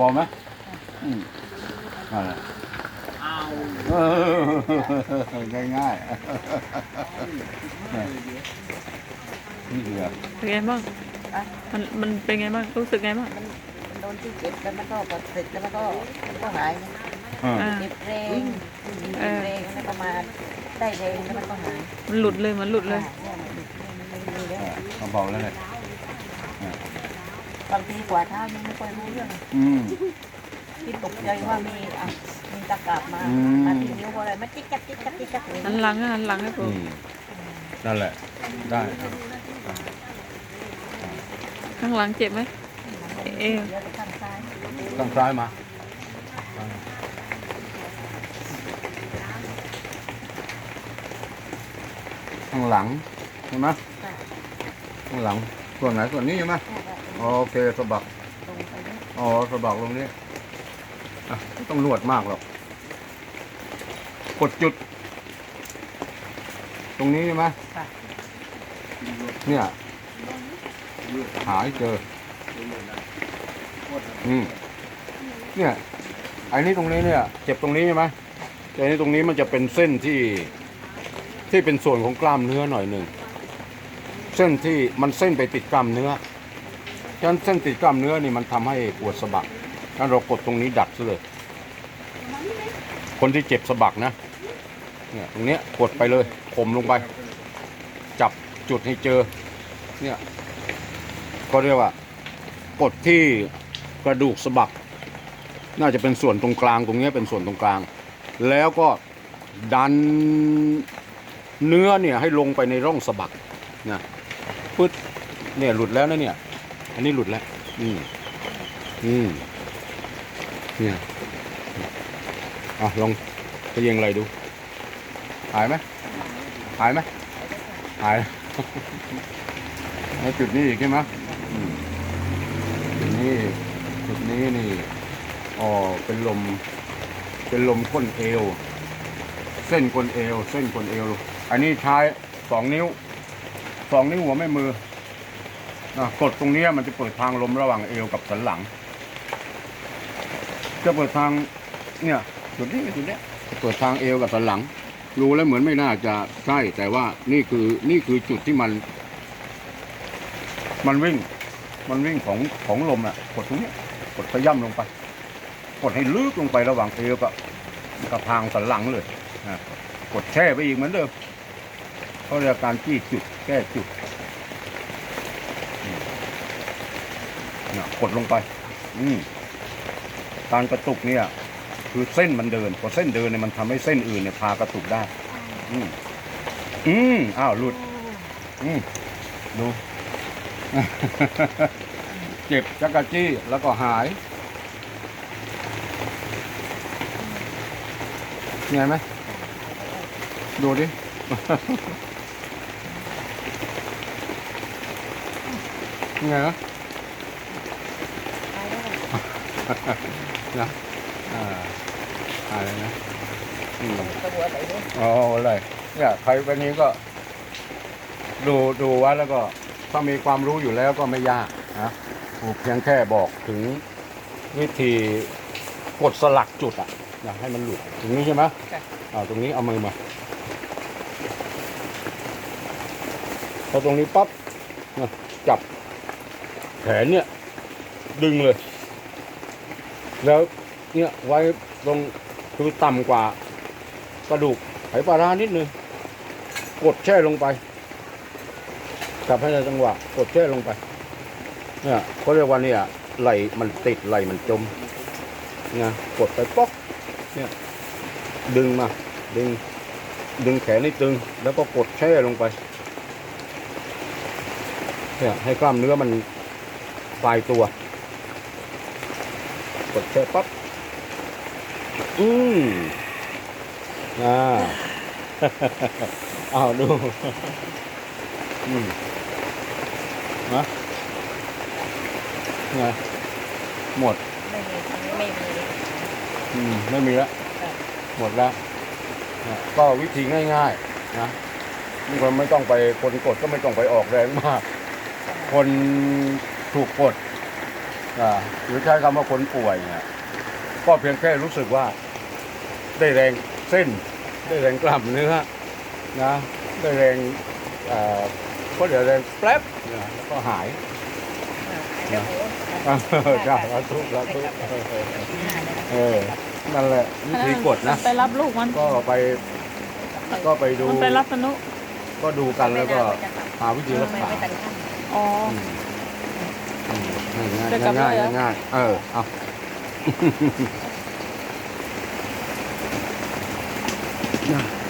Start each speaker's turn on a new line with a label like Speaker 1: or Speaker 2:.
Speaker 1: บอกไหมอืมนั่นแหละ
Speaker 2: เอา
Speaker 1: เออง่ายๆนี่เดือ
Speaker 3: เป็นไงบ้าง
Speaker 4: อะ
Speaker 3: มันมันเป็นไงบ้างรู้สึกไงบ้าง
Speaker 4: มันมันโดนที่เจ็บแล้วมันก็พอเสร็จแล้วมันก็มันก็หายนะ
Speaker 1: อ่า
Speaker 3: อ่า
Speaker 4: เจ็บแรงเจ็บแรงแล้วก็มาได้แรงแล้วมันก็หาย
Speaker 3: มันหลุดเลยมันหลุดเลย
Speaker 4: อ่าเนี่ยมันมันมีแล้ว
Speaker 1: อ่าเขาเบาแล้วเลย
Speaker 4: บางทีกว่าเท้ายังไม่ค่อยรู้เรื่อง
Speaker 1: อืม
Speaker 4: ที่ตกใจว่ามีอะมีตะกราบมา
Speaker 1: อืม
Speaker 4: มาที่นิ้วอะไรมันจิ๊กจักจิ๊กจักจิ๊กจักเลย
Speaker 3: หันหลังอะหันหลังให้
Speaker 1: อื
Speaker 3: ปู
Speaker 1: มนั่นแหละ ได้ครับ
Speaker 3: ข้างหลังเจ็บไหม เอว
Speaker 4: เดี๋ยวไปข้างซ้าย
Speaker 1: ข้างซ้ายมา ข้างหลังใช่ไหมข้างหลัง ส่วนไหนส่วนนี้ใช่ไหม โอเคสะบัก
Speaker 4: ตรงไปเนี่ย
Speaker 1: อ๋อสะบักลงนี้อะไม่ต้องนวดมากหรอก กดจุด ตรงนี้ใช่ไหม
Speaker 4: ค่ะ
Speaker 1: เนี่ย หาให้เจอ อืม เนี่ย ไอ้นี่ตรงนี้เนี่ย เจ็บตรงนี้ใช่ไหมแต่อันนี้ตรงนี้มันจะเป็นเส้นที่ ที่เป็นส่วนของกล้ามเนื้อหน่อยหนึ่ง เส้นที่มันเส้นไปติดกล้ามเนื้อ ฉะนั้นเส้นติดกล้ามเนื้อนี่มันทำให้ปวดสะบักงั้นเรากดตรงนี้ดัดซะเลย คนที่เจ็บสะบักนะ เนี่ยตรงเนี้ยกดไปเลยข่มลงไป จับจุดให้เจอ เนี่ย ก็เรียกว่า กดที่กระดูกสะบัก น่าจะเป็นส่วนตรงกลางตรงนี้เป็นส่วนตรงกลาง แล้วก็ดันเนื้อเนี่ยให้ลงไปในร่องสะบักนะปึ๊ดเนี่ยหลุดแล้วนะเนี่ย อันนี้หลุดแล้วอืมอืมเนี่ยอะลองไปยิงอะไรดู หายไหมหายไหมหายแล้วจุดนี้อีกใช่ไหมอืมจุดนี้จุดนี้นี่อ๋อเป็นลม เป็นลมก้นเอว เส้นก้นเอว เส้นก้นเอว อันนี้ใช้สองนิ้วสองนิ้วหัวแม่มือ กดตรงนี้มันจะเปิดทางลมระหว่างเอวกับสันหลัง จะเปิดทางเนี่ยจุดนี้จุดเนี้ยจะเปิดทางเอวกับสันหลัง รู้แล้วเหมือนไม่น่าจะใช่แต่ว่านี่คือนี่คือจุดที่มัน มันวิ่ง มันวิ่งของของลมอะ กดตรงนี้กดขย่ำลงไป กดให้ลึกลงไประหว่างเอวกับกับทางสันหลังเลยกดแช่ไปอีกเหมือนเดิมเขาเรียกการจี้จุดแก้จุดนี่นะ กดลงไป อืมการกระตุกเนี่ย คือเส้นมันเดินพอเส้นเดินเนี่ยมันทำให้เส้นอื่นเนี่ยพากระตุกได้ อืมอืมอ้าวหลุด อืมดูเจ็บจักรจี้แล้วก็หายไงไหมดูดิไงนะ
Speaker 4: หายแล้ว
Speaker 1: นะอ่าอะไรนะอืม
Speaker 4: ตัวหัวไหนด้วย
Speaker 1: อ๋ออะไรเนี่ยใครเป็นนี้ก็ ดูดูไว้แล้วก็ถ้ามีความรู้อยู่แล้วก็ไม่ยากนะครูเพียงแค่บอกถึงวิธีกดสลักจุดอะอยากให้มันหลุดตรงนี้ใช่ไหมอ่าตรงนี้เอามือมาพอตรงนี้ปั๊บนะจับแขนเนี่ย ดึงเลย แล้วเนี่ยไว้ตรงคือต่ำกว่ากระดูกไหปลาร้านิดนึงกดแช่ลงไปจับให้ในจังหวะกดแช่ลงไป เนี่ยเขาเรียกว่าเนี่ยไหลมันติดไหลมันจมเนี่ยกดไปป๊อกเนี่ยดึงมา ดึง ดึงแขนให้ตึง แล้วก็กดแช่ลงไปเนี่ยให้กล้ามเนื้อมันคลายตัว กดแช่ปั๊บอืมอ่าอ้าวดูอืมนะไงหมด
Speaker 4: ไม่มีทางนี้ไม่มี
Speaker 1: อืมไม่มีแล้วหมดแล้วนะก็วิธีง่ายๆนะนี่คนไม่ต้องไปคนกดก็ไม่ต้องไปออกแรงมาก คนถูกกด อ่าหรือใช้คำว่าคนป่วยเนี่ยก็เพียงแค่รู้สึกว่า ได้แรงเส้น ได้แรงกล้ามเนื้อนะได้แรงเอ่อก็เดี๋ยวแรงแป๊บเนี่ยแล้วก็หาย
Speaker 4: เดี๋ยว
Speaker 1: เออใช่แล้วทุกแล้วทุกเออนั่นแหละวิธีกดนะ
Speaker 3: ไปรับลูกมัน
Speaker 1: ก็ไปก็ไปดู
Speaker 3: มันไปรับสนุ
Speaker 1: ก็ดูกันแล้วก็หาวิธีรักษา
Speaker 4: ไม่ตันขั้น
Speaker 3: อ๋อ
Speaker 1: อืมอืมง่าย
Speaker 3: จะกลับ
Speaker 1: ง่าย
Speaker 3: เลยเหรอ
Speaker 1: ง่ายเออเอาน่ะ